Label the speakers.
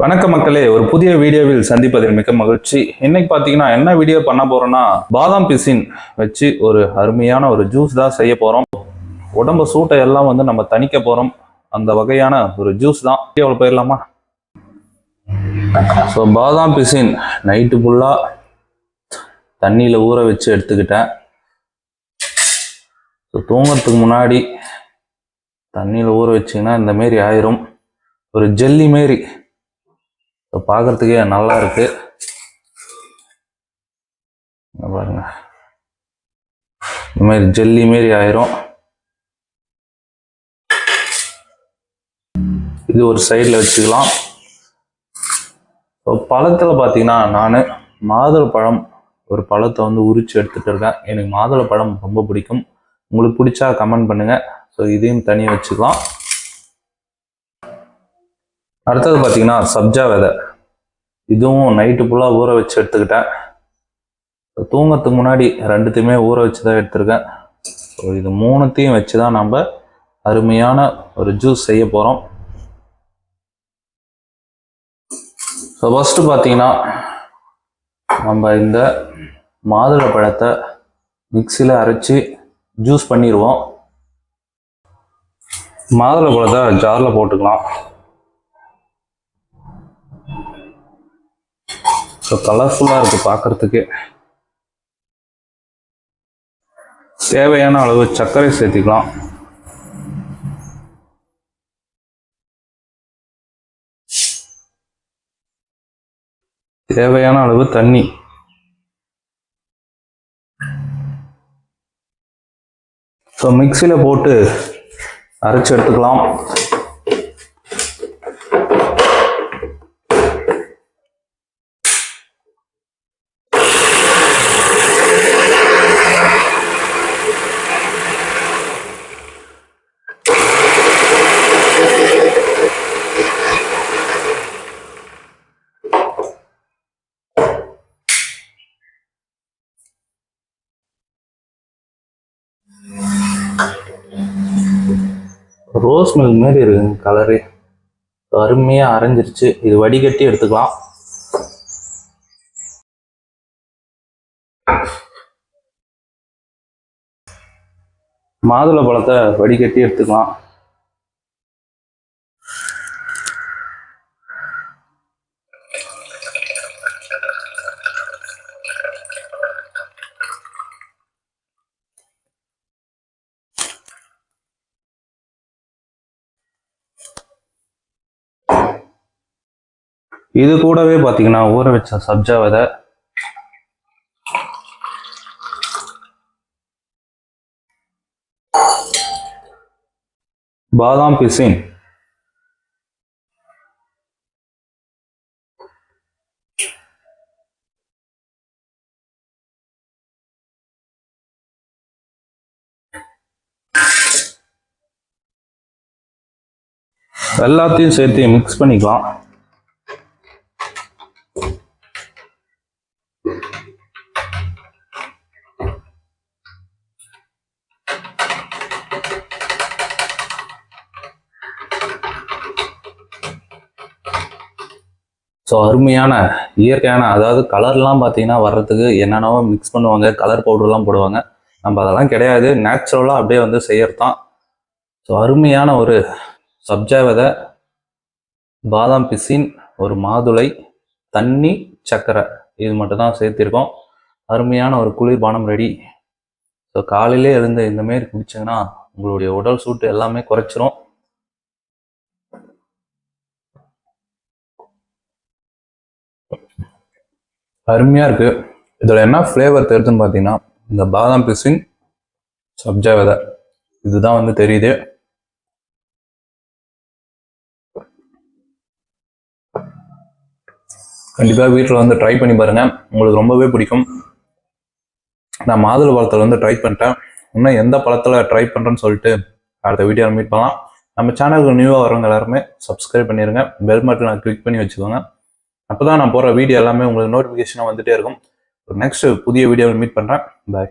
Speaker 1: வணக்க மக்களே ஒரு புதிய வீடியோவில் சந்திப்பதில் மிக்க மகிழ்ச்சி. இன்னைக்கு பார்த்தீங்கன்னா என்ன வீடியோ பண்ண போறோம்னா பாதாம் பிசின் வச்சு ஒரு அருமையான ஒரு ஜூஸ் தான் செய்ய போறோம். உடம்பு சூட்டை எல்லாம் வந்து நம்ம தணிக்க போறோம். அந்த வகையான ஒரு ஜூஸ் தான். வீடியோவில் போயிடலாமா? ஸோ பாதாம் பிசின் நைட்டு ஃபுல்லாக தண்ணியில் ஊற வச்சு எடுத்துக்கிட்டேன். ஸோ தூங்குறதுக்கு முன்னாடி தண்ணியில் ஊற வச்சிங்கன்னா இந்த மாரி ஆயிரும். ஒரு ஜெல்லி மாரி பார்க்குறதுக்கே நல்லா இருக்கு. பாருங்க. இந்த மாதிரி ஜெல்லி மாரி ஆயிரும். இது ஒரு சைடில் வச்சுக்கலாம். ஸோ பழத்தில் பார்த்தீங்கன்னா நான் மாதுளை பழம் ஒரு பழத்தை வந்து உரிச்சு எடுத்துகிட்டு இருக்கேன். எனக்கு மாதுளை பழம் ரொம்ப பிடிக்கும். உங்களுக்கு பிடிச்சா கமெண்ட் பண்ணுங்க. ஸோ இதையும் தனியாக வச்சுக்கலாம். அடுத்தது பார்த்தீங்கன்னா சப்ஜா விதை. இதுவும் நைட்டு ஃபுல்லாக ஊற வச்சு எடுத்துக்கிட்டேன். தூங்கத்துக்கு முன்னாடி ரெண்டுத்தையுமே ஊற வச்சு தான் எடுத்திருக்கேன். ஸோ இது மூணுத்தையும் வச்சு தான் நம்ம அருமையான ஒரு ஜூஸ் செய்ய போகிறோம் ஸோ ஃபஸ்ட்டு பார்த்தீங்கன்னா நம்ம இந்த மாதுளை பழத்தை மிக்சியில் அரைச்சி ஜூஸ் பண்ணிடுவோம். மாதுளை பழத்தை ஜாரில் போட்டுக்கலாம். ஸோ கலர்ஃபுல்லாக இருக்குது பார்க்குறதுக்கு தேவையான அளவு சர்க்கரை சேர்த்துக்கலாம். தேவையான அளவு தண்ணி. ஸோ மிக்சியில் போட்டு அரைச்சி எடுத்துக்கலாம். ரோஸ் மில்க் மாதிரி இருக்குங்க கலரு அருமையாக அரைஞ்சிருச்சு. இது வடிகட்டி எடுத்துக்கலாம். மாதுளை பழத்தை வடிகட்டி எடுத்துக்கலாம். இது கூடவே பார்த்தீங்கன்னா ஊற வச்ச சப்ஜா விதை. பாதாம் பிசின். எல்லாத்தையும் சேர்த்து மிக்ஸ் பண்ணிக்கலாம். ஸோ அருமையான இயற்கையான அதாவது கலர்லாம் பார்த்தீங்கன்னா வர்றதுக்கு என்னென்னவோ மிக்ஸ் பண்ணுவாங்க கலர் பவுடர்லாம் போடுவாங்க. நம்ம அதெல்லாம் கிடையாது. நேச்சுரலாக அப்படியே வந்து செய்யறதான் ஸோ அருமையான ஒரு சப்ஜா விதை பாதாம் பிசின் ஒரு மாதுளை தண்ணி சர்க்கரை இது மட்டும் தான் சேர்த்திருக்கோம். அருமையான ஒரு குளிர்பானம் ரெடி ஸோ காலையிலே இருந்து இந்த மாரி குடிச்சிங்கன்னா உங்களுடைய உடல் சூட்டு எல்லாமே குறைச்சிரும். அருமையாக இருக்குது இதில் என்ன ஃப்ளேவர் தெரியுதுன்னு பார்த்தீங்கன்னா இந்த பாதாம் பிசின் சப்ஜா விதை. இதுதான் வந்து தெரியுது. கண்டிப்பாக வீட்டில் வந்து ட்ரை பண்ணி பாருங்கள் உங்களுக்கு ரொம்பவே பிடிக்கும். நான் மாதுளை பழத்தில் வந்து ட்ரை பண்ணிட்டேன். இன்னும் எந்த பழத்தில் ட்ரை பண்ணுறேன்னு சொல்லிட்டு அடுத்த வீடியோவில் மீட் பண்ணலாம். நம்ம சேனலுக்கு நியூவாக வரவங்க எல்லாருமே சப்ஸ்கிரைப் பண்ணிடுங்க பெல் பட்டனை கிளிக் பண்ணி வச்சுக்கோங்க. அப்போ தான் நான் போகிற வீடியோ எல்லாமே உங்களுக்கு நோட்டிஃபிகேஷனாக வந்துகிட்டே இருக்கும். நெக்ஸ்ட் புதிய வீடியோவில் மீட் பண்ணுறேன் பாய்